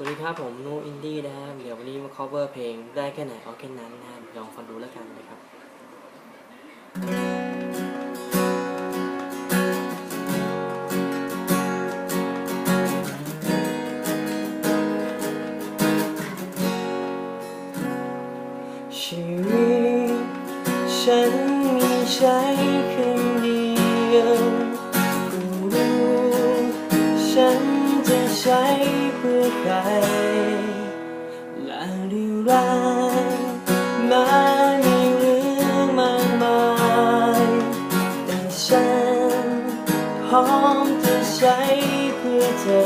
วัสดีครับผมนูอินดี้นะครับเดี๋ยววันนี้มา cover เพลงได้แค่ไหนเอาแค่นั้นนะครับลองฟังดูแล้วกันนะครับชีวิตฉันมีใช้ครั้ ใช้เพื่อใคร และเรื่องราวมามีเรื่องมากมายแต่ฉันพร้อมจะใช้เพื่อเธอ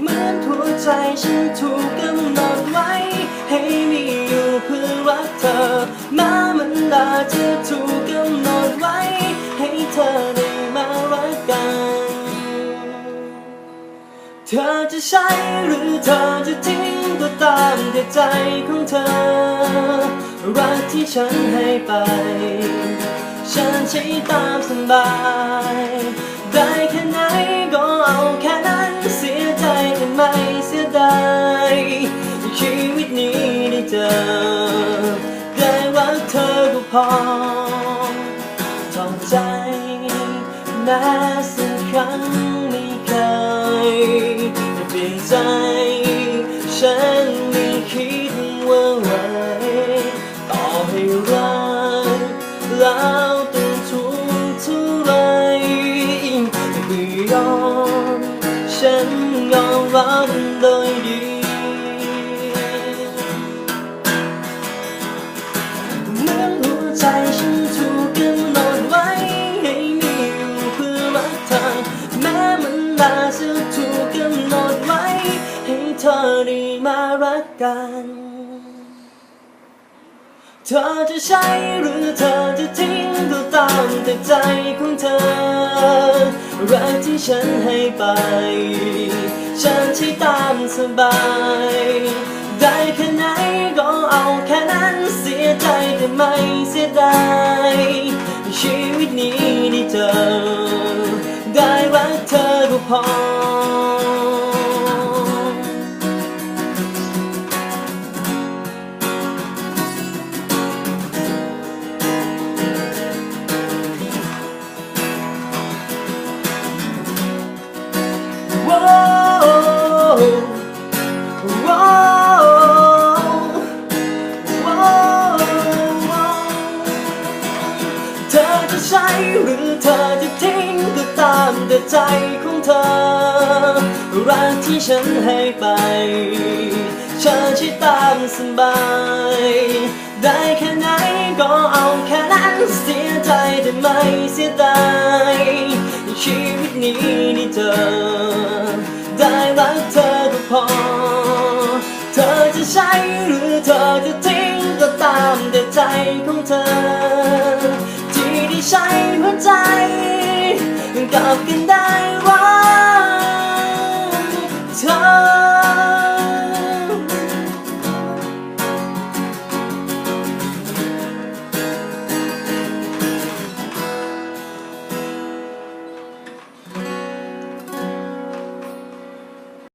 เหมือนหัวใจฉันถูกกำหนดไว้ ให้มีอยู่เพื่อรักเธอ มามันดาจะถูก ธอจะใช้หรือเธอจะทิ้งก็ตามแต่ใจของเธอ รักที่ฉันให้ไป ฉันใช้ตามสบาย ได้แค่ไหนก็เอาแค่นั้นเสียใจแต่ไม่เสียดายชีวิตนี้ได้เจอ ได้รักเธอก็พอทองใจแม้ ใจ ฉันไม่คิดว่าไหวต่อให้รักแล้วต้องทุกข์เท่าไรไม่ยอมฉันยอมรับโดยดีเหมือนหัวใจฉันถูกกำหนดไว้ ให้มีอยู่เพื่อรักเธอแม้มันน่าจะถูกกำหนด ธอได้มารักกัน เธอจะใช้หรือเธอจะทิ้งก็ตามแต่ใจของเธอ รักที่ฉันให้ไป ฉันใช้ตามสบาย ได้แค่ไหนก็เอาแค่นั้นเสียใจแต่ไม่เสียดายชีวิตนี้ได้เจอ ได้รักเธอก็พอ แต่ใจของเธอ รักที่ฉันให้ไปฉันใช้ตามสบาย ได้แค่ไหนก็เอาแค่นั้นเสียใจแต่ไม่เสียดายชีวิตนี้ได้เจอได้รักเธอก็พอ เธอจะใช้หรือเธอจะทิ้งก็ตามแต่ใจของเธอ ที่ได้ใช้หัวใจกับกัน